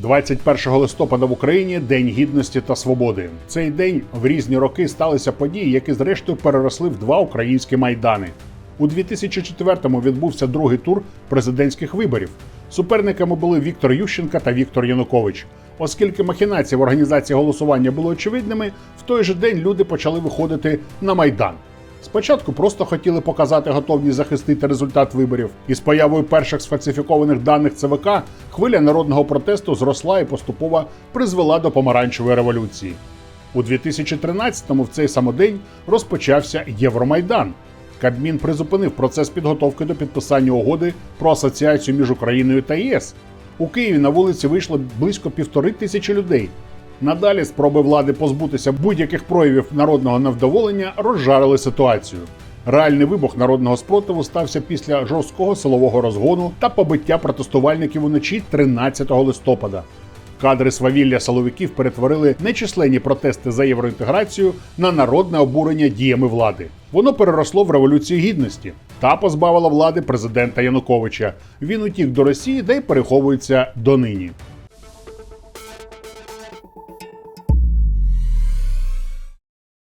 21 листопада в Україні День гідності та свободи. Цей день в різні роки сталися події, які зрештою переросли в два українські майдани. У 2004-му відбувся другий тур президентських виборів. Суперниками були Віктор Ющенка та Віктор Янукович. Оскільки махінації в організації голосування були очевидними, в той же день люди почали виходити на майдан. Спочатку просто хотіли показати готовність захистити результат виборів, і з появою перших сфальсифікованих даних ЦВК хвиля народного протесту зросла і поступово призвела до помаранчевої революції. У 2013-му в цей самодень розпочався Євромайдан. Кабмін призупинив процес підготовки до підписання угоди про асоціацію між Україною та ЄС. У Києві на вулиці вийшло близько півтори тисячі людей. Надалі спроби влади позбутися будь-яких проявів народного невдоволення розжарили ситуацію. Реальний вибух народного спротиву стався після жорсткого силового розгону та побиття протестувальників уночі 13 листопада. Кадри свавілля силовиків перетворили нечисленні протести за євроінтеграцію на народне обурення діями влади. Воно переросло в революцію гідності та позбавила влади президента Януковича. Він утік до Росії, де й переховується донині.